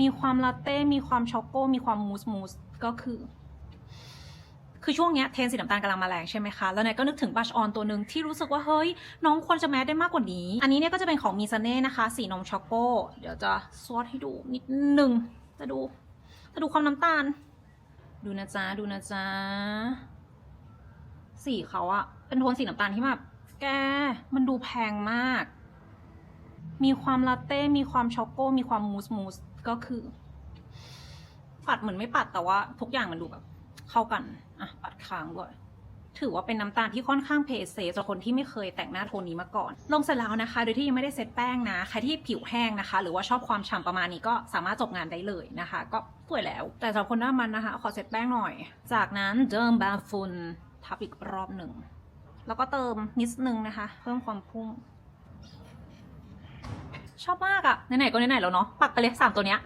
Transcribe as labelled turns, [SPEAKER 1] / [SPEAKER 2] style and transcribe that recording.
[SPEAKER 1] มีความลาเต้ มีความช็อกโกมีความมูสมูสก็คือ คือช่วงเนี้ยเทรนสีน้ำตาลกำลังมาแรงใช่ไหมคะ แล้วเนยก็นึกถึงบัชออนตัวหนึ่งที่รู้สึกว่าเฮ้ย น้องควรจะแมสได้มากกว่านี้ อันนี้เนี่ยก็จะเป็นของมีซาเน่นะคะ สีนมช็อกโกเดี๋ยวจะซวดให้ดูนิดหนึ่งจะดู จะดูความน้ำตาล ดูนะจ๊ะ ดูนะจ๊ะ สีเขาอะเป็นโทนสีน้ำตาลที่แบบแก มันดูแพงมาก มีความลาเต้ มีความช็อกโก มีความมูสมูสก็คือ ปัดเหมือนไม่ปัดแต่ว่า ทุกอย่างมันดูแบบเข้ากัน อะ ปัดค้างด้วยถือว่าเป็นน้ำตาลที่ค่อนข้างเพเซฟสำหรับคนที่ไม่เคยแต่งหน้าโทนนี้มาก่อน ลงเสร็จแล้วนะคะ โดยที่ยังไม่ได้เซตแป้งนะ ใครที่ผิวแห้งนะคะ หรือว่าชอบความฉ่ำประมาณนี้ก็สามารถจบงานได้เลยนะคะ ก็สวยแล้ว แต่สำหรับคนหน้ามันนะคะ ขอเซตแป้งหน่อย จากนั้นเดิมบาฟุนทับอีกรอบหนึ่ง แล้วก็เติมนิดนึงนะคะ เพิ่มความพุ่ง ชอบมากอะไหนๆก็ไหนๆแล้วเนาะปักไปเลยสามตัวเนี้ย